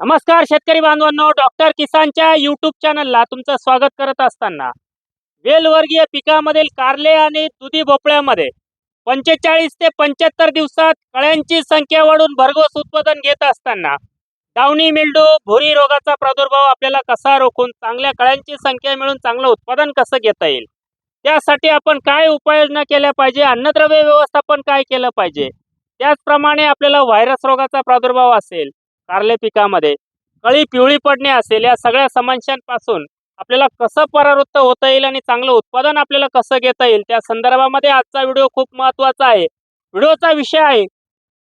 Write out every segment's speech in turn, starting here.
नमस्कार शेतकरी बांधवांनो डॉक्टर किसानच्या युट्यूब चॅनलला तुमचं स्वागत करत असताना वेलवर्गीय पिकामधील कारले आणि दुधी भोपळ्यामध्ये पंचेचाळीस ते पंच्याहत्तर दिवसात कळ्यांची संख्या वाढून भरघोस उत्पादन घेत असताना डावणी मिल्डू भुरी रोगाचा प्रादुर्भाव आपल्याला कसा रोखून चांगल्या कळ्यांची संख्या मिळून चांगलं उत्पादन कसं घेता येईल? त्यासाठी आपण काय उपाययोजना केल्या पाहिजे? अन्नद्रव्य व्यवस्थापन काय केलं पाहिजे? त्याचप्रमाणे आपल्याला व्हायरस रोगाचा प्रादुर्भाव असेल कारले पिकामध्ये. कळी पिवळी पडणे असेल या सगळ्या समस्यांपासून आपल्याला कसं परावृत्त होता येईल आणि चांगलं उत्पादन आपल्याला कसं घेता येईल त्या संदर्भामध्ये आजचा व्हिडिओ खूप महत्त्वाचा आहे. व्हिडिओचा विषय आहे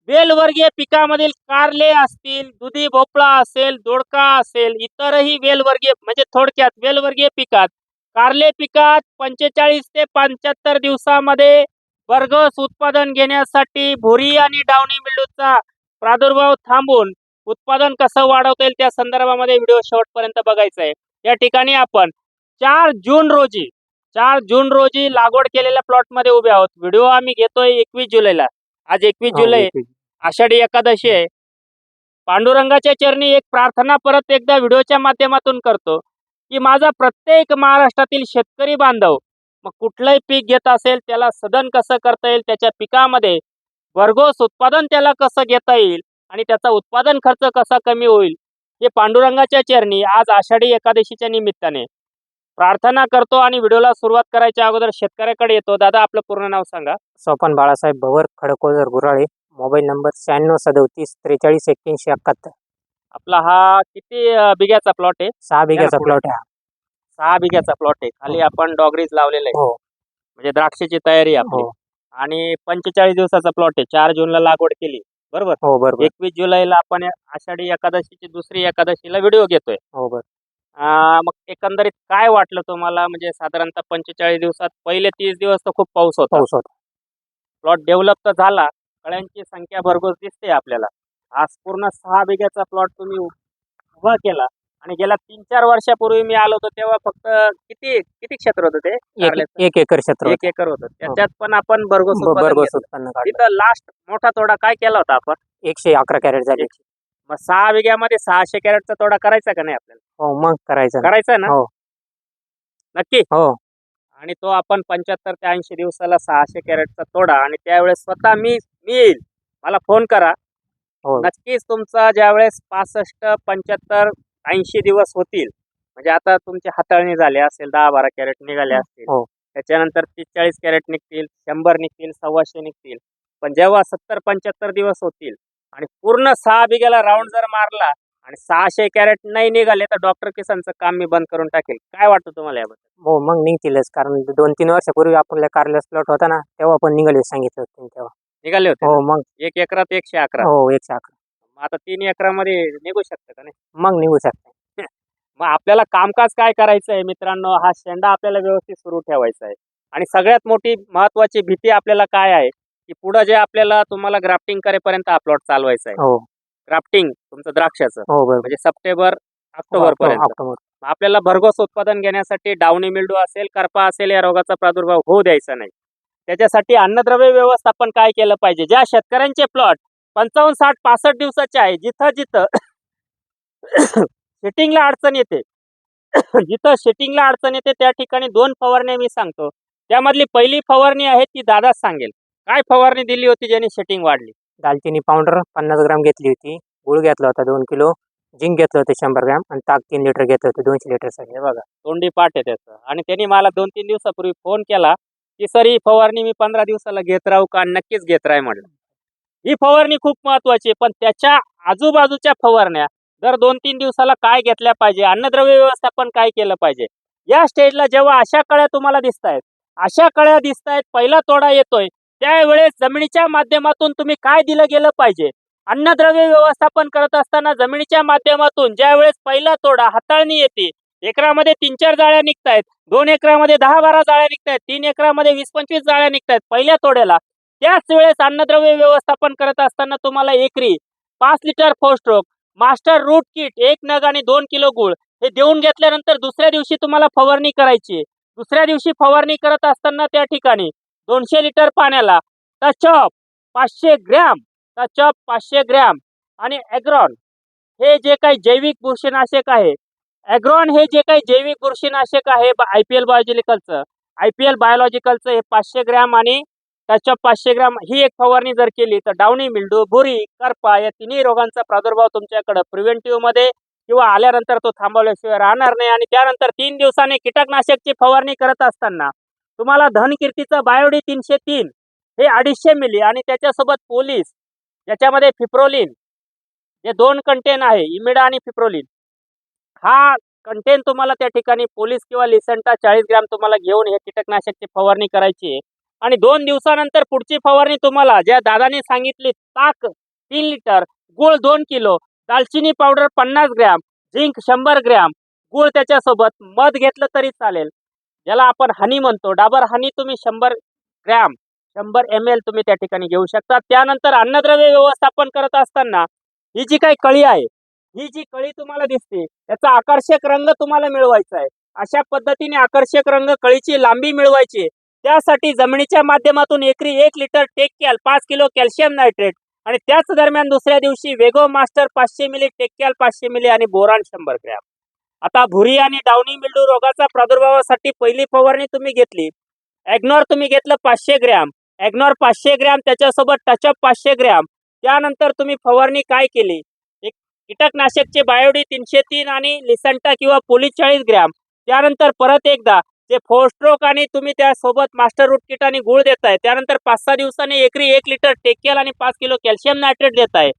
वेलवर्गीय पिकामधील कारले असतील दुधी भोपळा असेल दोडका असेल इतरही वेलवर्गीय म्हणजे थोडक्यात वेलवर्गीय पिकात कारले पिकात पंचेचाळीस ते पंच्याहत्तर दिवसामध्ये भरघोस उत्पादन घेण्यासाठी भुरी आणि डावणी मिल्डूचा प्रादुर्भाव थांबून उत्पादन कसं वाढवता येईल त्या संदर्भामध्ये व्हिडिओ शेवटपर्यंत बघायचा आहे या ठिकाणी आपण चार जून रोजी चार जून रोजी लागवड केलेल्या प्लॉटमध्ये उभे आहोत. व्हिडिओ आम्ही घेतोय एकवीस जुलैला. आज एकवीस जुलै. आषाढी एकादशी आहे. पांडुरंगाच्या चरणी एक प्रार्थना परत एकदा व्हिडिओच्या माध्यमातून करतो की माझा प्रत्येक महाराष्ट्रातील शेतकरी बांधव मग कुठलंही पीक घेत असेल त्याला सदन कसं करता येईल त्याच्या पिकामध्ये भरघोस उत्पादन त्याला कसं घेता येईल आणि त्याचा उत्पादन खर्च कसा कमी होईल हे पांडुरंगाच्या चरणी आज आषाढी एकादशीच्या निमित्ताने. प्रार्थना करतो आणि व्हिडिओला सुरुवात करायच्या अगोदर शेतकऱ्याकडे येतो. दादा आपलं पूर्ण नाव सांगा. सोपान बाळासाहेब भवर खडकोजर गुराळे. मोबाईल नंबर शहाण्णव सदोतीस त्रेचाळीस एक्क्याऐंशी एकाहत्तर. आपला हा किती बिघ्याचा प्लॉट आहे? सहा बिघ्याचा. प्लॉट आहे. हा. सहा बिघ्याचा प्लॉट आहे. खाली आपण डॉगरीज लावलेला आहे. हो. म्हणजे द्राक्षाची तयारी आहे आपली. हो. आणि पंचेचाळीस दिवसाचा प्लॉट आहे. चार जूनला लागवड केली. बरोबर? हो बरोबर. एकवीस जुलैला आपण आषाढी एकादशीची दुसरी एकादशीला व्हिडिओ घेतोय. हो बरोबर. मग एकंदरीत काय वाटलं तुम्हाला? म्हणजे साधारणतः पंचेचाळीस दिवसात पहिले तीस दिवस तर खूप पाऊस होता. पाऊस होता. प्लॉट डेव्हलप तर झाला. कळ्यांची संख्या भरघोस दिसते आपल्याला. आज पूर्ण सहा बिघ्याचा प्लॉट तुम्ही उभा केला. आणि गेल्या तीन चार वर्षापूर्वी मी आलो होतो तेव्हा फक्त किती किती क्षेत्र होतं ते? एक एक एकर क्षेत्र एक एकर होतं. त्याच्यात पण आपण भरघोस होतं. उत्पादन भरघोस घेतलं. उत्पन्न काढलं. तिथं लास्ट मोठा तोडा काय केला होता आपण? एकशे अकरा कॅरेट झाले मग सहा बिघ्यामध्ये सहाशे कॅरेटचा तोडा करायचा का नाही आपल्याला? हो मग करायचं ना. करायचा ना? हो. नक्की? हो. आणि तो आपण पंच्याहत्तर ते ऐंशी दिवसाला सहाशे कॅरेटचा तोडा आणि त्यावेळेस स्वतः मी मी येईल. मला फोन करा. हो. नक्कीच तुमचा ज्यावेळेस पासष्ट पंच्याहत्तर ऐंशी दिवस होतील. म्हणजे आता तुमची हाताळणी झाली असेल दहा बारा कॅरेट निघाले असतील. हो. त्याच्यानंतर तीस चाळीस कॅरेट निघतील शंभर निघतील सव्वाशे निघतील. पण जेव्हा सत्तर पंच्याहत्तर दिवस होतील आणि पूर्ण सहा बिघ्याला राऊंड जर मारला आणि सहाशे कॅरेट नाही निघाले तर डॉक्टर किसानचं काम मी बंद करून टाकेल. काय वाटतं तुम्हाला याबद्दल? हो मग निघतीलच. कारण दोन तीन वर्षापूर्वी आपल्या कारल्यास प्लॉट होता ना तेव्हा पण निघाले सांगितलं होतं तेव्हा. निघाले होते? हो? मग. एक एकरात एकशे अकरा. हो एकशे अकरा. मग आता तीन एकरामध्ये निघू शकतं का नाही? मग निघू शकते. मग आपल्याला कामकाज काय करायचं आहे मित्रांनो? हा शेंडा आपल्याला व्यवस्थित सुरू ठेवायचा आहे. आणि सगळ्यात मोठी महत्वाची भीती आपल्याला काय आहे? की पुढं जे आपल्याला तुम्हाला ग्राफ्टिंग करेपर्यंत हा प्लॉट चालवायचा आहे. हो. ग्राफ्टिंग तुमचं द्राक्षाचं. हो म्हणजे सप्टेंबर ऑक्टोबर पर्यंत ऑक्टोबर. मग आपल्याला भरघोस उत्पादन घेण्यासाठी डावणी मिल्डू असेल करपा असेल या रोगाचा प्रादुर्भाव होऊ द्यायचा नाही. त्याच्यासाठी अन्नद्रव्य व्यवस्थापन काय केलं पाहिजे? ज्या शेतकऱ्यांचे प्लॉट पंचावन्न साठ पासष्ट दिवसाचे आहे. जिथं जिथं शेटिंगला अडचण येते. जिथं शेटिंगला अडचण येते त्या ठिकाणी दोन फवारण्या मी सांगतो. त्यामधली पहिली फवारणी आहे ती दादाच सांगेल. काय फवारणी दिली होती ज्याने शेटिंग वाढली? दालचिनी पावडर पन्नास ग्राम घेतली होती. गुळ घेतला होता दोन किलो. झिंक घेतलं होतं शंभर ग्राम आणि ताक तीन लिटर घेतलं होतं दोनशे लिटरसाठी हे बघा तोंडी पाठ आहे त्याचं. आणि त्यांनी मला दोन तीन दिवसापूर्वी फोन केला की सर ही फवारणी मी पंधरा दिवसाला घेत राहू का? नक्कीच घेत राह म्हटलं ही फवारणी खूप महत्वाची आहे पण त्याच्या आजूबाजूच्या फवारण्या दर दोन तीन दिवसाला काय घेतल्या पाहिजे? अन्नद्रव्य व्यवस्थापन काय केलं पाहिजे? या स्टेजला जेव्हा अशा कळ्या तुम्हाला दिसत आहेत अशा कळ्या दिसत आहेत पहिला तोडा येतोय त्यावेळेस जमिनीच्या माध्यमातून तुम्ही काय दिलं गेलं पाहिजे? अन्नद्रव्य व्यवस्थापन करत असताना जमिनीच्या माध्यमातून ज्यावेळेस पहिला तोडा हाताळणी येते एकरामध्ये तीन चार जाळ्या निघतायत दोन एकरामध्ये दहा बारा जाळ्या निघतायत तीन एकरामध्ये वीस पंचवीस जाळ्या निघतायत पहिल्या तोड्याला त्याच वेळेस अन्नद्रव्य व्यवस्थापन करत असताना तुम्हाला एकरी पाच लिटर फोस्ट्रोक मास्टर रूट किट एक नग आणि दोन किलो गुळ हे देऊन घेतल्यानंतर दुसऱ्या दिवशी तुम्हाला फवारणी करायची. दुसऱ्या दिवशी फवारणी करत असताना त्या ठिकाणी दोनशे लिटर पाण्याला टचअप पाचशे ग्रॅम टचअप पाचशे ग्रॅम आणि ॲग्रॉन हे जे काही जैविक बुरशीनाशक आहे ॲग्रॉन हे जे काही जैविक बुरशीनाशक आहे आय पी एल बायोलॉजिकलचं आय पी एल बायोलॉजिकलचं हे पाचशे ग्रॅम आणि त्याच्या पाचशे ग्रॅम ही एक फवारणी जर केली तर डावणी मिल्डू भुरी करपा या तिन्ही रोगांचा प्रादुर्भाव तुमच्याकडं प्रिव्हेंटिव्हमध्ये किंवा आल्यानंतर तो थांबवल्याशिवाय राहणार नाही. आणि त्यानंतर तीन दिवसांनी कीटकनाशकची फवारणी करत असताना तुम्हाला धनकीर्तीचं बायोडी तीनशे तीन हे अडीचशे मिली आणि त्याच्यासोबत पोलीस याच्यामध्ये फिप्रोलिन हे दोन कंटेन आहे इमिडा आणि फिप्रोलिन हा कंटेन तुम्हाला त्या ठिकाणी पोलीस किंवा लिसंटा चाळीस ग्रॅम तुम्हाला घेऊन हे कीटकनाशकची फवारणी करायची आहे. आणि दोन दिवसानंतर पुढची फवारणी तुम्हाला ज्या दादाने सांगितली ताक तीन लिटर गुळ दोन किलो दालचिनी पावडर पन्नास ग्रॅम झिंक शंभर ग्रॅम गुळ त्याच्यासोबत मध घेतलं तरी चालेल. ज्याला आपण हनी म्हणतो डाबर हनी तुम्ही शंभर ग्रॅम शंभर एम एल तुम्ही त्या ठिकाणी घेऊ शकता. त्यानंतर अन्नद्रव्य व्यवस्थापन करत असताना ही जी काही कळी आहे ही जी कळी तुम्हाला दिसते त्याचा आकर्षक रंग तुम्हाला मिळवायचा आहे. अशा पद्धतीने आकर्षक रंग कळीची लांबी मिळवायची त्यासाठी जमिनीच्या माध्यमातून एकरी एक लिटर टेक्कॅल पाच किलो कॅल्शियम नायट्रेट आणि त्याच दरम्यान दुसऱ्या दिवशी वेगो मास्टर पाचशे मिली टेक्कॅल पाचशे मिली आणि बोरान शंभर ग्रॅम. आता भुरी आणि डावणी मिल्डू रोगाचा प्रादुर्भावासाठी पहिली फवारणी तुम्ही घेतली. ॲग्नॉर तुम्ही घेतलं पाचशे ग्रॅम. ॲग्नॉर पाचशे ग्रॅम त्याच्यासोबत टचअप पाचशे ग्रॅम. त्यानंतर तुम्ही फवारणी काय केली? एक कीटकनाशकचे बायोडी तीनशे तीन आणि लिसंटा किंवा पोलीस चाळीस ग्रॅम. त्यानंतर परत एकदा जे फोस्ट्रोक आणि तुम्ही त्यासोबत मास्टर रूट किट आणि गुळ देताय त्यानंतर पाच सहा दिवसांनी एकरी एक लिटर टेकेल आणि पाच किलो कॅल्शियम नायट्रेट देताय.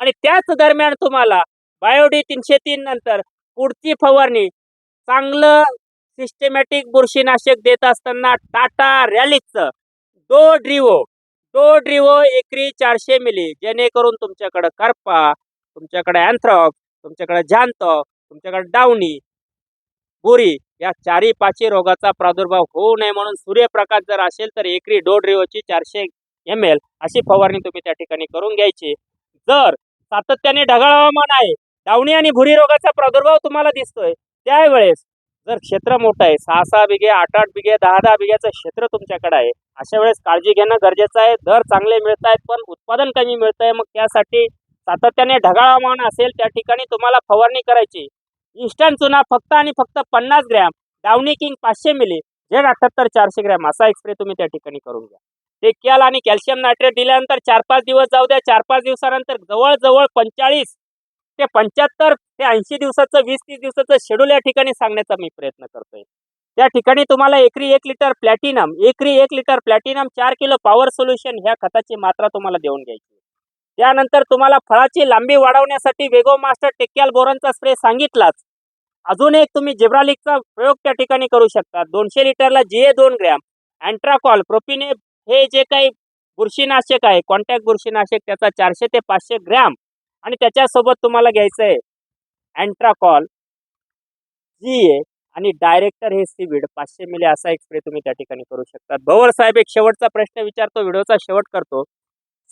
आणि त्याच दरम्यान तुम्हाला बायोडी तीनशे तीन नंतर पुढची फवारणी चांगलं सिस्टमॅटिक बुरशीनाशक देत असताना टाटा रॅलिकचं डो ड्रिवो डो ड्रिवो एकरी चारशे मिली जेणेकरून तुमच्याकडं करपा तुमच्याकडे अँथ्रॉक तुमच्याकडे जांत तुमच्याकडे डावणी बुरी या चारी पाचही रोगाचा प्रादुर्भाव होऊ नये म्हणून सूर्यप्रकाश जर असेल तर एकरी डोड रिओची चारशे एम एल अशी फवारणी तुम्ही त्या ठिकाणी करून घ्यायची. जर सातत्याने ढगाळ हवामान आहे डावणी आणि भुरी रोगाचा प्रादुर्भाव तुम्हाला दिसतोय त्यावेळेस जर क्षेत्र मोठं आहे सहा सहा बिघे आठ आठ बिघे दहा दहा बिघ्याचं क्षेत्र तुमच्याकडे आहे अशा वेळेस काळजी घेणं गरजेचं आहे. दर चांगले मिळत आहेत पण उत्पादन कमी मिळत आहे मग त्यासाठी सातत्याने ढगाळ हवामान असेल त्या ठिकाणी तुम्हाला फवारणी करायची. इन्स्टंट चुना फक्त आणि फक्त पन्नास ग्रॅम डावणी किंग पाचशे मिली झेड अठ्ठ्याहत्तर चारशे ग्रॅम. असा एक्सप्रे तुम्ही त्या ठिकाणी करून घ्या. ते कॅल आणि कॅल्शियम नायट्रेट दिल्यानंतर चार पाच दिवस जाऊ द्या चार पाच दिवसानंतर जवळजवळ पंचेचाळीस ते पंच्याहत्तर ते ऐंशी दिवसाचं वीस तीस दिवसाचं शेड्यूल या ठिकाणी सांगण्याचा मी प्रयत्न करतोय. त्या ठिकाणी तुम्हाला एकरी एक लिटर प्लॅटिनम एकरी एक लिटर प्लॅटिनम चार किलो पॉवर सोल्युशन ह्या खताची मात्रा तुम्हाला देऊन घ्यायची त्यानंतर तुम्हाला फळाची लांबी वाढवण्यासाठी वेगो मास्टर टेक्याल बोरनचा स्प्रे सांगितलाच. अजून एक तुम्ही जिब्रालिकचा प्रयोग त्या ठिकाणी करू शकता. दोनशे लिटरला जी ए दोन ग्रॅम अँट्राकॉल प्रोपिने हे जे काही बुरशीनाशक आहे कॉन्टॅक्ट बुरशीनाशक त्याचा चारशे ते पाचशे ग्रॅम आणि त्याच्यासोबत तुम्हाला घ्यायचं आहे अँट्राकॉल जी ए आणि डायरेक्टर हे सीविड पाचशे मिली असा एक स्प्रे तुम्ही त्या ठिकाणी करू शकता. भवर साहेब एक शेवटचा प्रश्न विचारतो व्हिडिओचा शेवट करतो.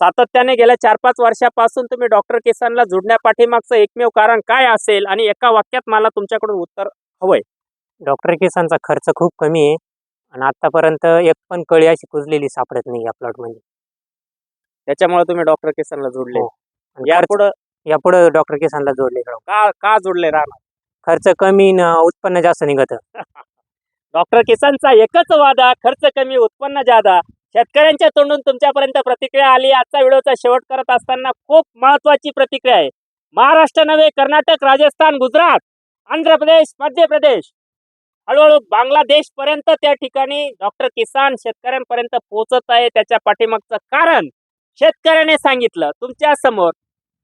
सातत्याने गेल्या चार पाच वर्षापासून तुम्ही डॉक्टर किसानला जुडण्या पाठीमागचं एकमेव कारण काय असेल आणि एका वाक्यात मला तुमच्याकडून उत्तर हवंय? डॉक्टर किसानचा खर्च खूप कमी आहे आणि आतापर्यंत एक पण कळी अशी कुजलेली सापडत नाही या प्लॉटमध्ये. त्याच्यामुळे तुम्ही डॉक्टर किसानला जोडले. हो. आणि खर्च- यापुढं यापुढे डॉक्टर किसानला जोडले का का जोडले राहणार? खर्च कमी न उत्पन्न जास्त निघत. डॉक्टर किसानचा एकच वादा खर्च कमी उत्पन्न जादा. शेतकऱ्यांच्या तोंडून तुमच्यापर्यंत प्रतिक्रिया आली. आजचा व्हिडिओचा शेवट करत असताना खूप महत्वाची प्रतिक्रिया आहे. महाराष्ट्र नव्हे कर्नाटक राजस्थान गुजरात आंध्र प्रदेश मध्य प्रदेश. हळूहळू बांगलादेश पर्यंत त्या ठिकाणी डॉक्टर किसान शेतकऱ्यांपर्यंत पोहोचत आहे. त्याच्या पाठीमागचं कारण शेतकऱ्याने सांगितलं. तुमच्यासमोर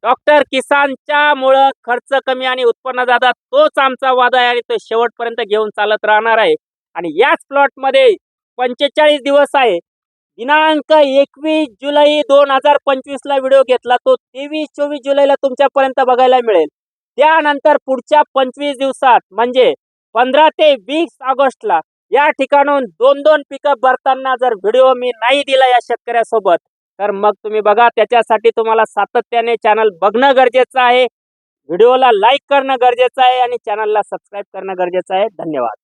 डॉक्टर किसानच्या मुळे खर्च कमी आणि उत्पन्न जादा तोच आमचा वादा आहे आणि तो शेवटपर्यंत घेऊन चालत राहणार आहे. आणि याच प्लॉटमध्ये पंचेचाळीस दिवस आहे. दिनांक एकवीस जुलै दोन हजार पंचवीस ला व्हिडिओ घेतला. तो तेवीस चोवीस जुलैला तुमच्यापर्यंत बघायला मिळेल. त्यानंतर पुढच्या पंचवीस दिवसात म्हणजे पंधरा ते वीस ऑगस्टला या ठिकाणून दोन दोन पिकअप भरताना जर व्हिडिओ मी नाही दिला या शेतकऱ्यासोबत तर मग तुम्ही बघा त्याच्यासाठी तुम्हाला सातत्याने चॅनल बघणं गरजेचं आहे. व्हिडिओला लाईक करणं गरजेचं आहे आणि चॅनलला सबस्क्राईब करणं गरजेचं आहे. धन्यवाद.